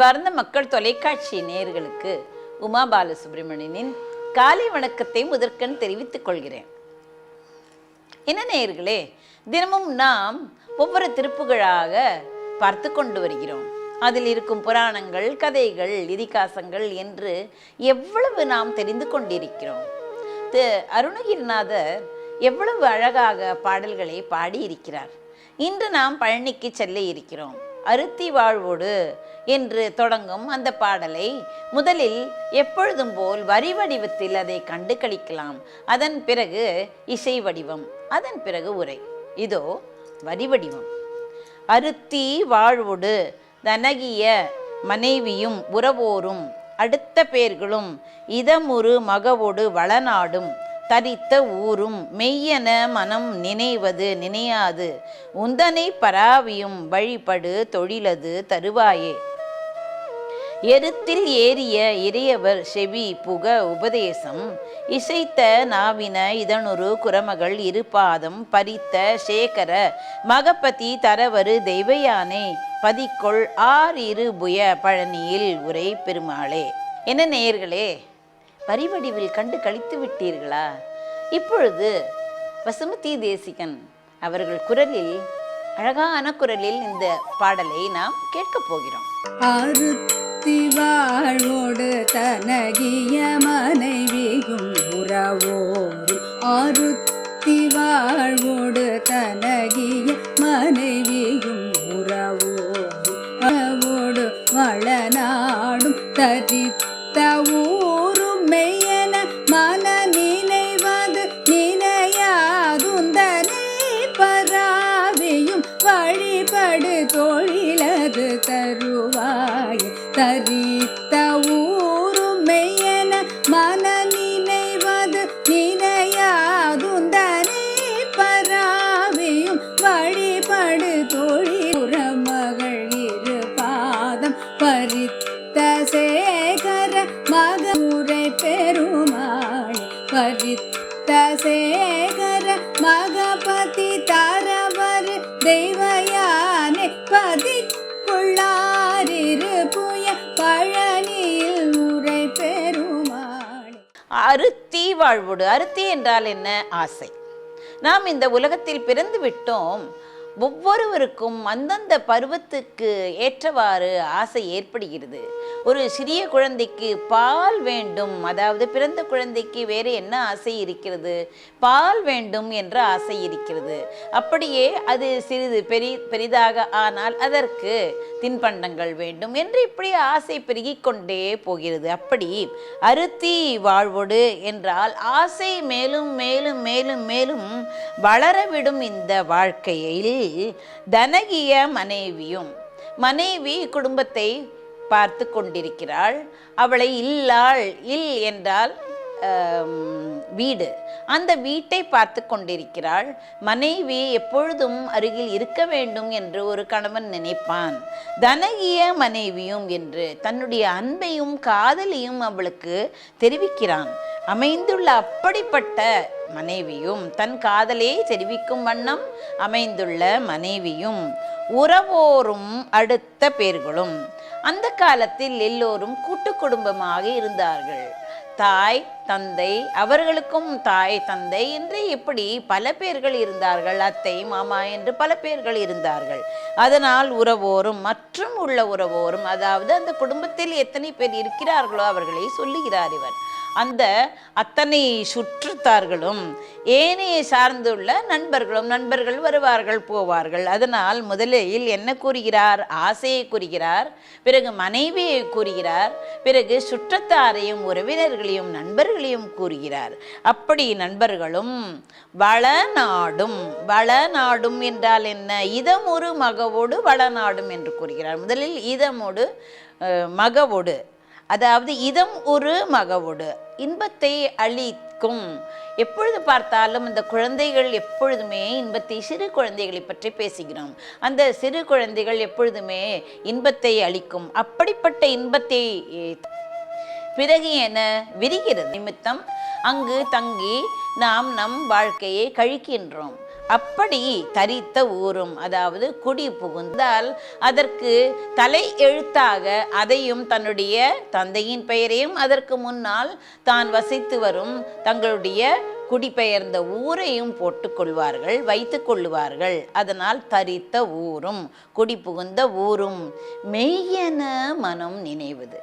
அன்பார்ந்த மக்கள் தொலைக்காட்சி நேயர்களுக்கு உமா பாலசுப்ரமணியனின் காலை வணக்கத்தை முதற்கண் தெரிவித்துக் கொள்கிறேன். என்ன நேயர்களே தினமும் நாம் ஒவ்வொரு திருப்புகழாக பார்த்து கொண்டு வருகிறோம். அதில் இருக்கும் புராணங்கள் கதைகள் இதிகாசங்கள் என்று எவ்வளவு நாம் தெரிந்து கொண்டிருக்கிறோம். தி- அருணகிரிநாதர் எவ்வளவு அழகாக பாடல்களை பாடியிருக்கிறார். இன்று நாம் பழனிக்கு செல்ல இருக்கிறோம். அருத்தி வாழ்வோடு என்று தொடங்கும் அந்த பாடலை முதலில் எப்பொழுதும் போல் வரி வடிவத்தில் அதை கண்டு கழிக்கலாம். அதன் பிறகு இசை வடிவம் அதன் பிறகு உரை. இதோ வரி வடிவம். அருத்தி வாழ்வோடு தனகிய மனைவியும் உறவோரும் அடுத்த பேர்களும் இதமுறு மகவோடு வளநாடும். தரித்த ஊரும் மெய்யென மனம் நினைவது நினையாது. உந்தனை பராவியும் வழிபடு தொழிலது தருவாயே. எருத்தில் ஏறிய இறையவர் செவி புக உபதேசம். இசைத்த நாவின இதனொரு குரமகள் இருபாதம் பறித்த சேகர மகபதி தரவரு தெய்வயானே பதிக்கொள் ஆர் இரு புய பழனியில் உரை பெருமாளே. என்ன நேயர்களே பரிவடிவில் கண்டு கழித்து விட்டீர்களா? இப்பொழுது வசுமதி தேசிகன் அவர்கள் குரலில் அழகான குரலில் இந்த பாடலை நாம் கேட்கப் போகிறோம். அறுத்தி வாழ்வோடு தனகிய மனைவியும் உறவோடு ஆருத்தி வாழ்வோடு தனகிய மனைவியும் பரித்த சேகர மகபதி தரவர் தெய்வயானை பதிக்குள்ளாரிரு புய பழனியில் முறை பெருமாள் அருத்தி வாழ்வோடு அருத்தி என்றால் என்ன? ஆசை. நாம் இந்த உலகத்தில் பிறந்து விட்டோம். ஒவ்வொருவருக்கும் அந்தந்த பருவத்துக்கு ஏற்றவாறு ஆசை ஏற்படுகிறது. ஒரு சிறிய குழந்தைக்கு பால் வேண்டும் அதாவது பிறந்த குழந்தைக்கு வேறு என்ன ஆசை இருக்கிறது? பால் வேண்டும் என்ற ஆசை இருக்கிறது. அப்படியே அது சிறிது பெரி பெரிதாக ஆனால் அதற்கு தின்பண்டங்கள் வேண்டும் என்று இப்படி ஆசை பெருகிக் கொண்டே போகிறது. அப்படி அருத்தி வாழ்வோடு என்றால் ஆசை மேலும் மேலும் மேலும் மேலும் வளரவிடும் இந்த வாழ்க்கையில் தனகிய மனைவியும் மனைவி குடும்பத்தை பார்த்து கொண்டிருக்கிறாள். அவளை இல்லாள் இல் என்றால் வீடு. அந்த வீட்டை பார்த்து கொண்டிருக்கிறாள். மனைவி எப்பொழுதும் அருகில் இருக்க வேண்டும் என்று ஒரு கணவன் நினைப்பான். தனகிய மனைவியும் என்று தன்னுடைய அன்பையும் காதலையும் அவளுக்கு தெரிவிக்கிறான். அமைந்துள்ள அப்படிப்பட்ட மனைவியும் தன் காதலே தெரிவிக்கும் வண்ணம் அமைந்துள்ள மனைவியும் உறவோரும் அடுத்த பேர்களும். அந்த காலத்தில் எல்லோரும் கூட்டு குடும்பமாக இருந்தார்கள். தாய் தந்தை அவர்களுக்கும் தாய் தந்தை என்று இப்படி பல பேர்கள் இருந்தார்கள். அத்தை மாமா என்று பல பேர்கள் இருந்தார்கள். அதனால் உறவோரும் மற்றும் உள்ள உறவோரும் அதாவது அந்த குடும்பத்தில் எத்தனை பேர் இருக்கிறார்களோ அவர்களை சொல்லுகிறார் இவர். அந்த அத்தனை சுற்றுத்தார்களும் ஏனைய சார்ந்துள்ள நண்பர்களும் நண்பர்கள் வருவார்கள் போவார்கள். அதனால் முதலில் என்ன கூறுகிறார்? ஆசையை கூறுகிறார் பிறகு மனைவியை கூறுகிறார் பிறகு சுற்றத்தாரையும் உறவினர்களையும் நண்பர்களையும் கூறுகிறார். அப்படி நண்பர்களும் வளநாடும் வளநாடும் என்றால் என்ன? இதமொரு மகவோடு வளநாடும் என்று கூறுகிறார். முதலில் இதமோடு மகவோடு. அதாவது இதம் ஒரு மகவோடு. இன்பத்தை அளிக்கும் எப்பொழுது பார்த்தாலும் இந்த குழந்தைகள் எப்பொழுதுமே இன்பத்தை சிறு குழந்தைகளை பற்றி பேசுகிறோம். அந்த சிறு குழந்தைகள் எப்பொழுதுமே இன்பத்தை அளிக்கும் அப்படிப்பட்ட இன்பத்தை பிறகு என விரிகிறது. நிமித்தம் அங்கு தங்கி நாம் நம் வாழ்க்கையை கழிக்கின்றோம். அப்படி தரித்த ஊரும் அதாவது குடி புகுந்தால் அதற்கு தலை எழுத்தாக அதையும் தன்னுடைய தந்தையின் பெயரையும் அதற்கு முன்னால் தான் வசித்து வரும் தங்களுடைய குடிபெயர்ந்த ஊரையும் போட்டுக்கொள்வார்கள் வைத்து கொள்வார்கள் அதனால் தரித்த ஊரும் குடி புகுந்த ஊரும் மெய்யென மனம் நினைவது.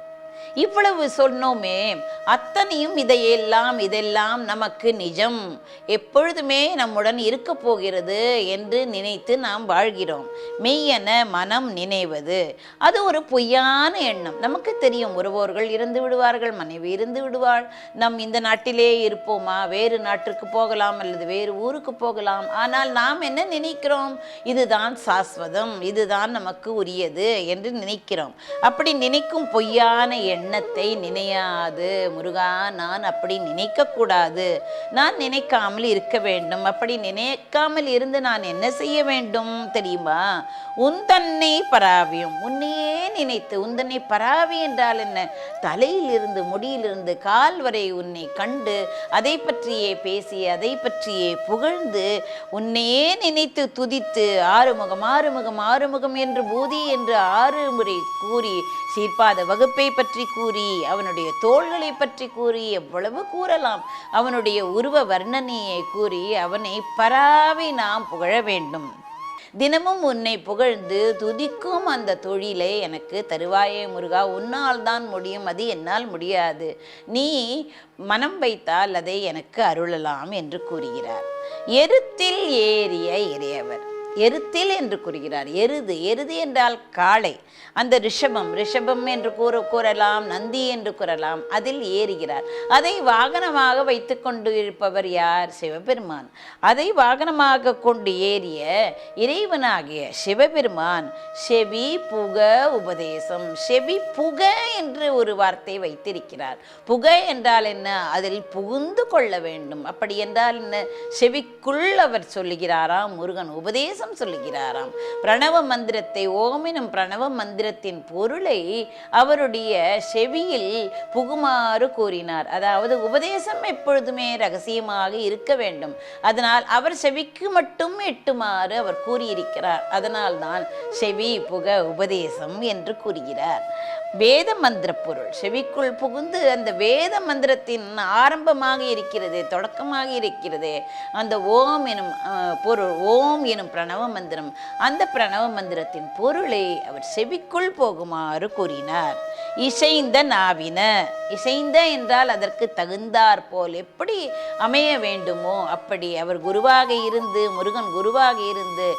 இவ்வளவு சொன்னோமே அத்தனையும் இதையெல்லாம் இதெல்லாம் நமக்கு நிஜம். எப்பொழுதுமே நம்முடன் இருக்க போகிறது என்று நினைத்து நாம் வாழ்கிறோம். மெய்யென மனம் நினைவது. அது ஒரு பொய்யான எண்ணம். நமக்கு தெரியும் உறவோர்கள் இருந்து விடுவார்கள் மனைவி இருந்து விடுவாள். நம் இந்த நாட்டிலே இருப்போமா? வேறு நாட்டிற்கு போகலாம் அல்லது வேறு ஊருக்கு போகலாம். ஆனால் நாம் என்ன நினைக்கிறோம்? இதுதான் சாஸ்வதம். இதுதான் நமக்கு உரியது என்று நினைக்கிறோம். அப்படி நினைக்கும் பொய்யான எண்ணம் எண்ணத்தை நினையாது? முருகா நான் அப்படி நினைக்கக்கூடாது. நான் நினைக்காமல் இருக்க வேண்டும். அப்படி நினைக்காமல் இருந்து நான் என்ன செய்ய வேண்டும் தெரியுமா? உந்தன்னை பராவியும். உன்னையே நினைத்து உந்தன்னை பராவி என்றால் என்ன? தலையிலிருந்து முடியிலிருந்து கால் வரை உன்னை கண்டு அதை பற்றியே பேசி அதை பற்றியே புகழ்ந்து உன்னையே நினைத்து துதித்து ஆறுமுகம் ஆறுமுகம் ஆறுமுகம் என்று பூதி என்று ஆறு முறை கூறி சீர்பாத வகுப்பை பற்றி கூறி அவனுடைய தோள்களை பற்றி கூறி எவ்வளவு கூறலாம். அவனுடைய உருவ வர்ணனையை கூறி அவனை பராவி நாம் புகழ வேண்டும். தினமும் உன்னை புகழ்ந்து துதிக்கும் அந்த தொழிலை எனக்கு தருவாயே முருகா. உன்னால் தான் முடியும் அது என்னால் முடியாது. நீ மனம் வைத்தால் அதை எனக்கு அருளலாம் என்று கூறுகிறார். எருத்தில் ஏறிய இறையவர். எருத்தில் என்று கூறுகிறார். எருது எருது என்றால் காளை. அந்த ரிஷபம் ரிஷபம் என்று கூற கூறலாம் நந்தி என்று கூறலாம் அதில் ஏறுகிறார். அதை வாகனமாக வைத்துக்கொண்டு இருப்பவர் யார்? சிவபெருமான். அதை வாகனமாக கொண்டு ஏறிய இறைவனாகிய சிவபெருமான் செவி புக உபதேசம். செவி புக என்று ஒரு வார்த்தை வைத்திருக்கிறார். புக என்றால் என்ன? அதில் புகுந்து கொள்ள வேண்டும். அப்படி என்றால் என்ன? செவிக்குள் அவர் சொல்லுகிறாராம் முருகன் உபதேசம் சொல்லுகிறாராம். பிரணவ மந்திரத்தை ஓமினும் பிரணவ மந்திரத்தின் பொருளை அவருடைய செவியில் புகுமாறு கூறினார். அதாவது உபதேசம் எப்பொழுதுமே ரகசியமாக இருக்க வேண்டும். அதனால் அவர் செவிக்கு மட்டும் எட்டுமாறு அவர் கூறியிருக்கிறார். அதனால்தான் செவி புக உபதேசம் என்று கூறுகிறார். வேத மந்திர பொருள். செவிக்குள் புகுந்து அந்த வேத மந்திரத்தின் ஆரம்பமாக இருக்கிறது தொடக்கமாக இருக்கிறது. அந்த ஓம் எனும் பொருள் ஓம் எனும் பிரணவ மந்திரம். அந்த பிரணவ மந்திரத்தின் பொருளை அவர் செவிக்குள் போகுமாறு கூறினார். இசைந்த நாவின இசைந்த என்றால் அதற்கு தகுந்தாற் போல் எப்படி அமைய வேண்டுமோ அப்படி அவர் குருவாக இருந்து முருகன் குருவாக இருந்து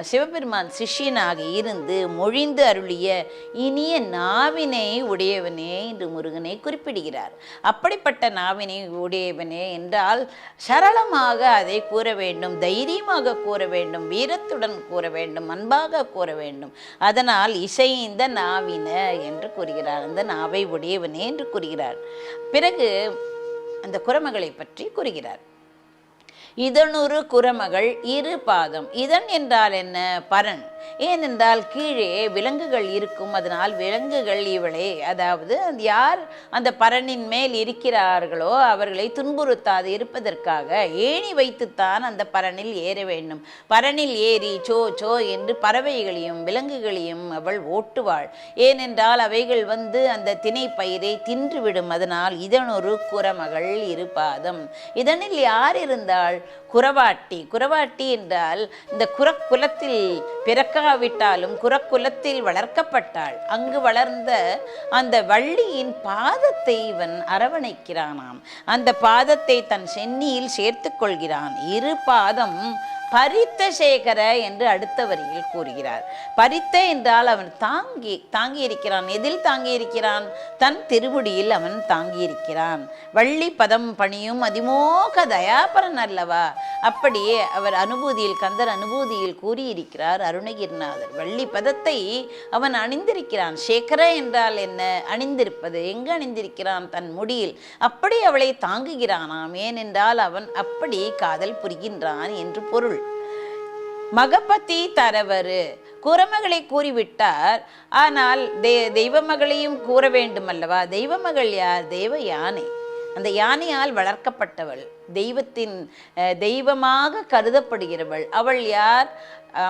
சிவபெருமான் சிஷ்யனாக இருந்து மொழிந்து அருளிய இனிய நாவினை உடையவனே என்று முருகனை குறிப்பிடுகிறார். அப்படிப்பட்ட நாவினை உடையவனே என்றால் சரளமாக அதை கூற வேண்டும் தைரியமாக கூற வேண்டும் வீரத்துடன் கூற வேண்டும் அன்பாக கூற வேண்டும். அதனால் இசைந்த நாவின என்று கூறுகிறார். அந்த நாவை உடையவனே என்று கூறுகிறார். பிறகு அந்த குரமகளை பற்றி கூறுகிறார். இதனொரு குரமகள் இரு பாதம். இதன் என்றால் என்ன? பரன். ஏனென்றால் கீழே விலங்குகள் இருக்கும். அதனால் விலங்குகள் இவளே. அதாவது அந்த யார் அந்த பரனின் மேல் இருக்கிறார்களோ அவர்களை துன்புறுத்தாது இருப்பதற்காக ஏணி வைத்துத்தான் அந்த பரனில் ஏற வேண்டும். பரனில் ஏறி சோ சோ என்று பறவைகளையும் விலங்குகளையும் அவள் ஓட்டுவாள். ஏனென்றால் அவைகள் வந்து அந்த திணை பயிரை தின்றுவிடும். அதனால் இதனொரு குரமகள் இருபாதம் இதனில் யார் இருந்தால் குரவாட்டி குரவாட்டி என்றால் இந்த குரக்குலத்தில் பிறக்காவிட்டாலும் குரக்குலத்தில் வளர்க்கப்பட்டாள். அங்கு வளர்ந்த அந்த வள்ளியின் பாதத்தை இவன் அரவணைக்கிறானாம். அந்த பாதத்தை தன் சென்னியில் சேர்த்துக் கொள்கிறான். இரு பாதம் பரித்த சேகர என்று அடுத்த வரியில் கூறுகிறார். பரித்த என்றால் அவன் தாங்கி தாங்கி இருக்கிறான் எதில் தாங்கி இருக்கிறான் தன் திருமுடியில் அவன் தாங்கி இருக்கிறான் வள்ளி பதம் பணியும் அதிமோக தயாபரன் அல்லவா? அப்படியே அவர் அனுபூதியில் கந்தர் அனுபூதியில் கூறியிருக்கிறார் அருணகிரிநாதர். வள்ளி பதத்தை அவன் அணிந்திருக்கிறான். சேகர என்றால் என்ன? அணிந்திருப்பது. எங்கு அணிந்திருக்கிறான்? தன் முடியில். அப்படி அவளை தாங்குகிறானாம். ஏனென்றால் அவன் அப்படி காதல் புரிகின்றான் என்று பொருள். மகப்பத்தி தரவரு. குரமகளை கூறிவிட்டார். ஆனால் தெ தெய்வ மகளையும் கூற வேண்டும் அல்லவா தெய்வ மகள் யார்? தெய்வ யானை. அந்த யானையால் வளர்க்கப்பட்டவள் தெய்வத்தின் தெய்வமாக கருதப்படுகிறவள். அவள் யார்?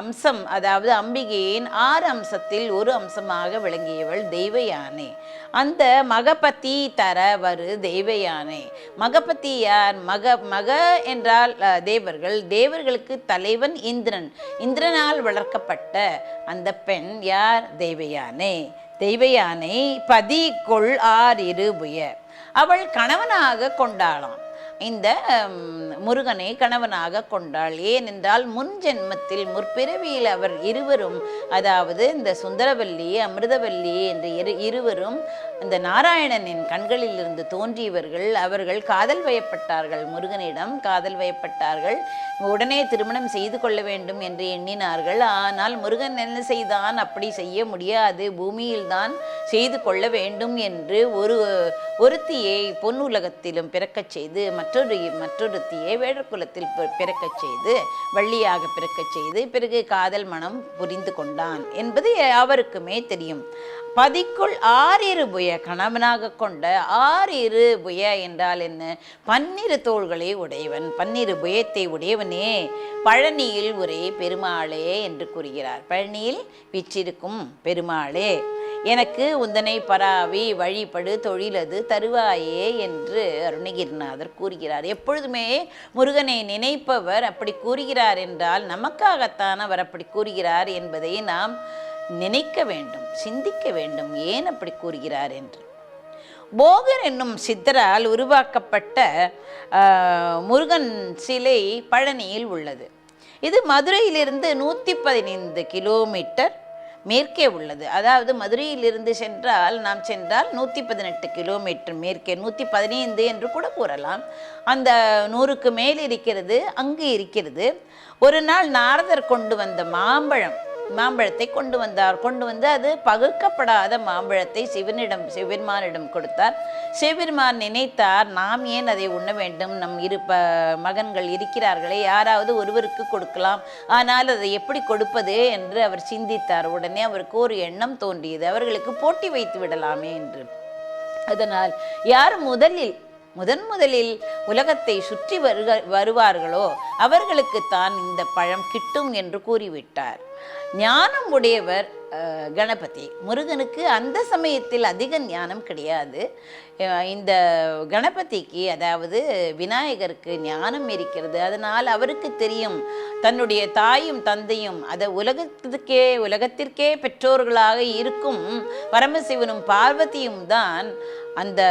அம்சம் அதாவது அம்பிகையின் ஆறு அம்சத்தில் ஒரு அம்சமாக விளங்கியவள் தெய்வ யானை. அந்த மகபதி தர வரு தெய்வ யானை. மகபதி யார்? மக மக என்றால் தேவர்கள். தேவர்களுக்கு தலைவன் இந்திரன். இந்திரனால் வளர்க்கப்பட்ட அந்த பெண் யார்? தெய்வ யானை. தெய்வ யானை பதி கொள் ஆர் உயர் அவள் கணவனாக கொண்டாளாம். இந்த முருகனை கணவனாக கொண்டாள். ஏனென்றால் முன் ஜென்மத்தில் முற்பிறவியில் அவர் இருவரும் அதாவது இந்த சுந்தரவல்லி அமிர்தவல்லி என்ற இரு இருவரும் இந்த நாராயணனின் கண்களில் இருந்து தோன்றியவர்கள். அவர்கள் காதல் வயப்பட்டார்கள். முருகனிடம் காதல் வயப்பட்டார்கள். உடனே திருமணம் செய்து கொள்ள வேண்டும் என்று எண்ணினார்கள். ஆனால் முருகன் என்ன செய்தான்? அப்படி செய்ய முடியாது. பூமியில்தான் செய்து கொள்ள வேண்டும் என்று ஒரு ஒருத்தியை பொன் உலகத்திலும் பிறக்கச் செய்து மற்றொரு மற்றொருத்தியை வேடக்குலத்தில் பி- பிறக்கச் செய்து வள்ளியாக பிறக்கச் செய்து பிறகு காதல் மனம் புரிந்து கொண்டான் என்பது அவருக்குமே தெரியும். பதிக்குள் ஆறிரு புய கணவனாக கொண்ட ஆறிரு புய என்றால் என்ன? பன்னிரு தோள்களை உடையவன் பன்னிரு புயத்தை உடையவனே பழனியில் ஒரே பெருமாளே என்று கூறுகிறார். பழனியில் வீற்றிருக்கும் பெருமாளே. எனக்கு உந்தனை பராவி வழிபடு தொழிலது தருவாயே என்று அருணகிரிநாதர் கூறுகிறார். எப்பொழுதுமே முருகனை நினைப்பவர் அப்படி கூறுகிறார் என்றால் நமக்காகத்தான் அவர் அப்படி கூறுகிறார் என்பதை நாம் நினைக்க வேண்டும் சிந்திக்க வேண்டும். ஏன் அப்படி கூறுகிறார் என்று? போகர் என்னும் சித்தரால் உருவாக்கப்பட்ட முருகன் சிலை பழனியில் உள்ளது. இது மதுரையிலிருந்து நூற்றி பதினைந்து கிலோமீட்டர் மேற்கே உள்ளது. அதாவது மதுரையிலிருந்து சென்றால் நாம் சென்றால் நூற்றி பதினெட்டு கிலோமீட்டர் மேற்கே நூற்றி பதினைந்து என்று கூட கூறலாம். அந்த நூறுக்கு மேல் இருக்கிறது அங்கு இருக்கிறது. ஒரு நாள் நாரதர் கொண்டு வந்த மாம்பழம் மாம்பழத்தை கொண்டு வந்தார். கொண்டு வந்து அது பகுக்கப்படாத மாம்பழத்தை சிவனிடம் சிவபெருமானிடம் கொடுத்தார். சிவபெருமான் நினைத்தார் நாம் ஏன் அதை உண்ண வேண்டும்? நம் இரு ப மகன்கள் இருக்கிறார்களே யாராவது ஒருவருக்கு கொடுக்கலாம். ஆனால் அதை எப்படி கொடுப்பது? என்று அவர் சிந்தித்தார். உடனே அவருக்கு ஒரு எண்ணம் தோன்றியது. அவர்களுக்கு போட்டி வைத்து விடலாமே என்று. அதனால் யார் முதலில் முதன் முதலில் உலகத்தை சுற்றி வருக வருவார்களோ அவர்களுக்குத்தான் இந்த பழம் கிட்டும் என்று கூறிவிட்டார். ஞானம் உடையவர் கணபதி. முருகனுக்கு அந்த சமயத்தில் அதிக ஞானம் கிடையாது. இந்த கணபதிக்கு அதாவது விநாயகருக்கு ஞானம் இருக்கிறது. அதனால் அவருக்கு தெரியும். தன்னுடைய தாயும் தந்தையும் அதை உலகத்திற்கே உலகத்திற்கே பெற்றோர்களாக இருக்கும் பரமசிவனும் பார்வதியும் தான் அந்த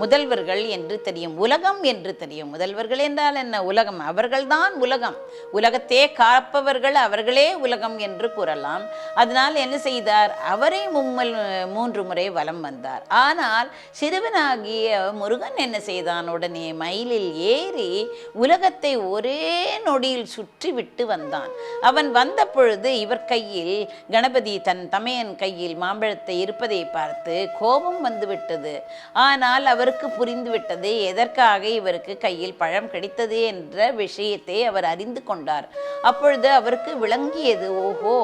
முதல்வர்கள் என்று தெரியும். உலகம் என்று தெரியும். முதல்வர்கள் என்றால் என்ன? உலகம். அவர்கள்தான் உலகம். உலகத்தையே காப்பவர்கள் அவர்களே உலகம் என்று கூறலாம். அதனால் என்ன செய்தார்? அவரே மும்மல் மூன்று முறை வலம் வந்தார். ஆனால் சிறுவனாகிய முருகன் என்ன செய்தான் உடனே? மயிலில் ஏறி உலகத்தை ஒரே நொடியில் சுற்றி விட்டு வந்தான். அவன் வந்த பொழுது இவர் கையில் கணபதி தன் தமையன் கையில் மாம்பழத்தை இருப்பதை பார்த்து கோபம் வந்துவிட்டது. ஆனால் அவருக்கு புரிந்துவிட்டது எதற்காக இவருக்கு கையில் பழம் கிடைத்தது? என்ற விஷயத்தை அவர் அறிந்து கொண்டார். அப்பொழுது அவருக்கு விளங்கியது ஓஹோ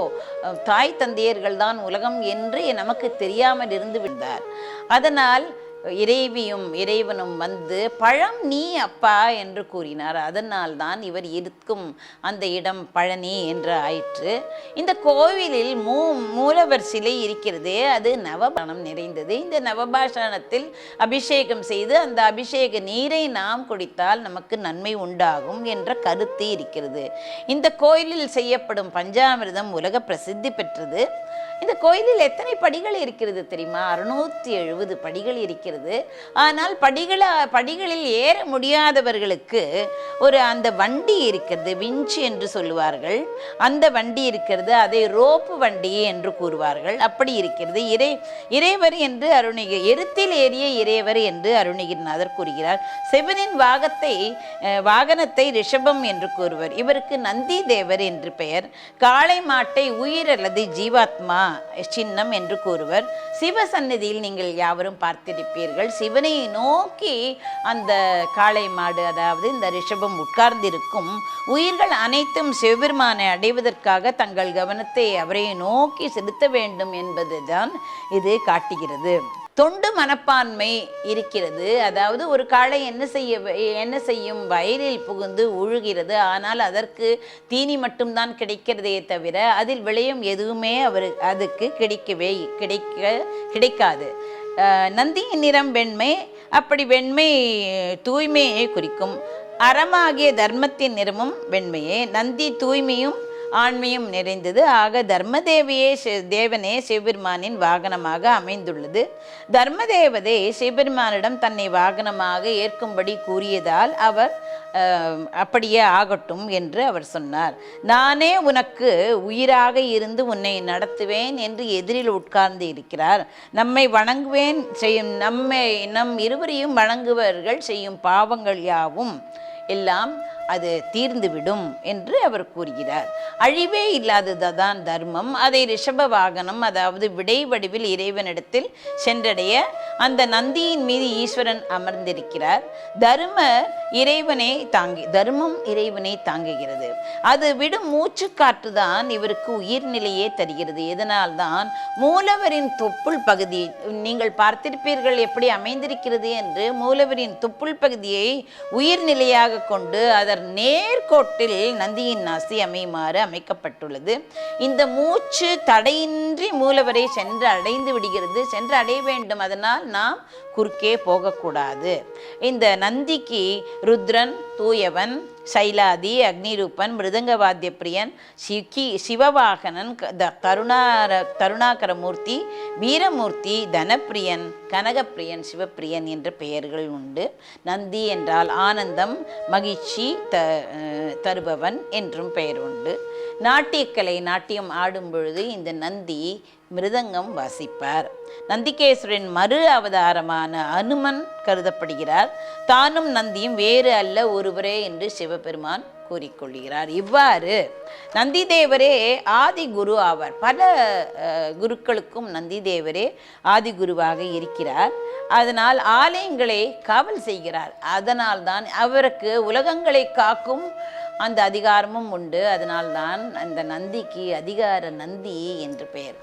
தாய் தந்தையர்கள் தான் உலகம் என்று நமக்கு தெரியாமல் இருந்து விட்டார். அதனால் இறைவியும் இறைவனும் வந்து பழம் நீ அப்பா என்று கூறினார். அதனால் தான் இவர் இருக்கும் அந்த இடம் பழனி என்று ஆயிற்று. இந்த கோவிலில் மூ மூலவர் சிலை இருக்கிறதே அது நவபானம் நிறைந்தது. இந்த நவபாஷானத்தில் அபிஷேகம் செய்து அந்த அபிஷேக நீரை நாம் குடித்தால் நமக்கு நன்மை உண்டாகும் என்ற கருத்து இருக்கிறது. இந்த கோயிலில் செய்யப்படும் பஞ்சாமிர்தம் உலக பிரசித்தி பெற்றது. இந்த கோயிலில் எத்தனை படிகள் இருக்கிறது தெரியுமா? அறுநூத்தி எழுபது படிகள் இருக்கிறது. ஆனால் படிகளை படிகளில் ஏற முடியாதவர்களுக்கு ஒரு அந்த வண்டி இருக்கிறது விஞ்சு என்று சொல்லுவார்கள். அந்த வண்டி இருக்கிறது அதை ரோப்பு வண்டி என்று கூறுவார்கள். அப்படி இருக்கிறது. இறை இறைவர் என்று அருணிகி எருத்தில் ஏறிய இறைவர் என்று அருணகிரிநாதர் கூறுகிறார். சிவனின் வாகத்தை வாகனத்தை ரிஷபம் என்று கூறுவர். இவருக்கு நந்தி தேவர் என்று பெயர். காளை மாட்டை உயிர் அல்லது ஜீவாத்மா சின்னம் என்று கூறுவர். சிவ சந்நிதியில் நீங்கள் யாவரும் பார்த்திருப்பீர்கள். சிவனை நோக்கி அந்த காளை மாடு அதாவது இந்த ரிஷபம் உட்கார்ந்திருக்கும். உயிர்கள் அனைத்தும் சிவபெருமானை அடைவதற்காக தங்கள் கவனத்தை அவரை நோக்கி செலுத்த வேண்டும் என்பதுதான் இது காட்டுகிறது. தொண்டு மனப்பான்மை இருக்கிறது. அதாவது ஒரு காளை என்ன செய்ய என்ன செய்யும்? வயலில் புகுந்து உழுகிறது. ஆனால் அதற்கு தீனி மட்டும்தான் கிடைக்கிறதே தவிர அதில் விளையும் எதுவுமே அவர் அதுக்கு கிடைக்கவே கிடைக்க கிடைக்காது. நந்தியின் நிறம் வெண்மை அப்படி வெண்மை தூய்மையை குறிக்கும். அறமாகிய தர்மத்தின் நிறமும் வெண்மையே. நந்தி தூய்மையும் ஆண்மையும் நிறைந்தது. ஆக தர்மதேவியே தேவனே சிவபெருமானின் வாகனமாக அமைந்துள்ளது. தர்மதேவதை சிவபெருமானிடம் தன்னை வாகனமாக ஏற்கும்படி கூறியதால் அவர் அப்படியே ஆகட்டும் என்று அவர் சொன்னார். நானே உனக்கு உயிராக இருந்து உன்னை நடத்துவேன் என்று எதிரில் உட்கார்ந்து இருக்கிறார். நம்மை வணங்குவேன் செய்யும் நம்மை நம் இருவரையும் வணங்குவர்கள் செய்யும் பாவங்கள் யாவும் எல்லாம் அது தீர்ந்துவிடும் என்று அவர் கூறுகிறார். அழிவே இல்லாததுதான் தர்மம். அதை ரிஷப வாகனம் அதாவது விடை வடிவில் இறைவனிடத்தில் சென்றடைய அந்த நந்தியின் மீது ஈஸ்வரன் அமர்ந்திருக்கிறார். தர்ம இறைவனை தாங்கி தர்மம் இறைவனை தாங்குகிறது. அது விடும் மூச்சு காற்றுதான் இவருக்கு உயிர்நிலையே தருகிறது. இதனால்தான் மூலவரின் தொப்புள் பகுதி நீங்கள் பார்த்திருப்பீர்கள் எப்படி அமைந்திருக்கிறது என்று மூலவரின் தொப்புள் பகுதியை உயிர்நிலையாக கொண்டு அதன் நேர்கோட்டில் நந்தியின் நாசி அமையுமாறு அமைக்கப்பட்டுள்ளது. இந்த மூச்சு தடையின்றி மூலவரை சென்று அடைந்து விடுகிறது. சென்று அடைய வேண்டும். அதனால் நாம் குறுக்கே போகக்கூடாது. இந்த நந்திக்கு ருத்ரன் தூயவன் சைலாதி அக்னிரூபன் மிருதங்கவாத்திய பிரியன் சிக்கி சிவவாகனன் க- த- கருணாகரமூர்த்தி வீரமூர்த்தி தனப்பிரியன் கனகப்பிரியன் சிவப்பிரியன் என்ற பெயர்கள் உண்டு. நந்தி என்றால் ஆனந்தம் மகிழ்ச்சி த தருபவன் என்றும் பெயர் உண்டு. நாட்டியக்கலை நாட்டியம் ஆடும் பொழுது இந்த நந்தி மிருதங்கம் வாசிப்பார். நந்திகேஸ்வரின் மறு அவதாரமான அனுமன் கருதப்படுகிறார். தானும் நந்தியும் வேறு அல்ல ஒருவரே என்று சிவபெருமான் கூறிக்கொள்கிறார். இவ்வாறு நந்திதேவரே ஆதி குரு ஆவார். பல குருக்களுக்கும் நந்திதேவரே ஆதி குருவாக இருக்கிறார். அதனால் ஆலயங்களை காவல் செய்கிறார். அதனால் தான் அவருக்கு உலகங்களை காக்கும் அந்த அதிகாரமும் உண்டு. அதனால்தான் அந்த நந்திக்கு அதிகார நந்தி என்று பெயர்.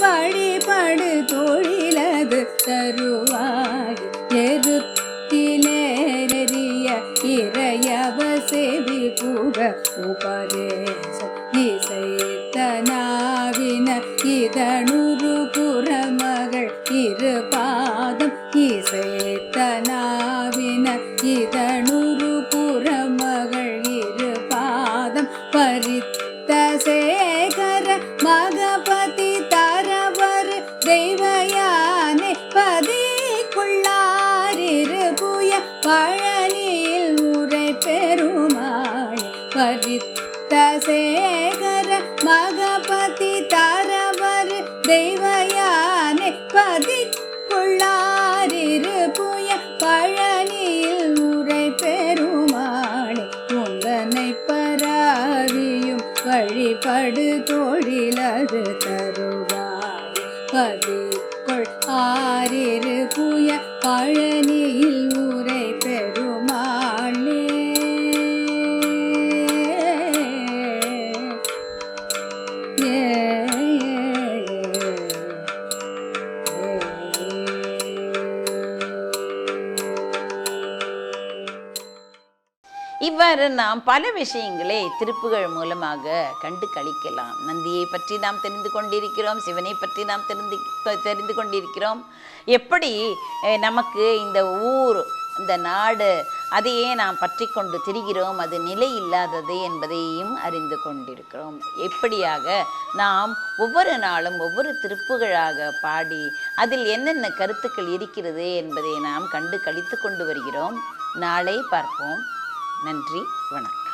வழிபடு தொழிலது தருவாய். எருத்திலேறிய இறையவ செவி புக உபதேச இசைத்தனாவின இதனுரு புறமகள் இரு பாதம் பதிக்குள் நாம் பல விஷயங்களை திருப்புகள் மூலமாக கண்டு கழிக்கலாம் நந்தியை பற்றி நாம் தெரிந்து கொண்டிருக்கிறோம் சிவனை பற்றி நாம் தெரிந்து தெரிந்து கொண்டிருக்கிறோம். எப்படி நமக்கு இந்த ஊர் இந்த நாடு அதையே நாம் பற்றி கொண்டு திரிகிறோம் அது நிலை இல்லாதது என்பதையும் அறிந்து கொண்டிருக்கிறோம். எப்படியாக நாம் ஒவ்வொரு நாளும் ஒவ்வொரு திருப்புகளாக பாடி அதில் என்னென்ன கருத்துக்கள் இருக்கிறது என்பதை நாம் கண்டு கழித்து கொண்டு வருகிறோம். நாளை பார்ப்போம். நன்றி வணக்கம்.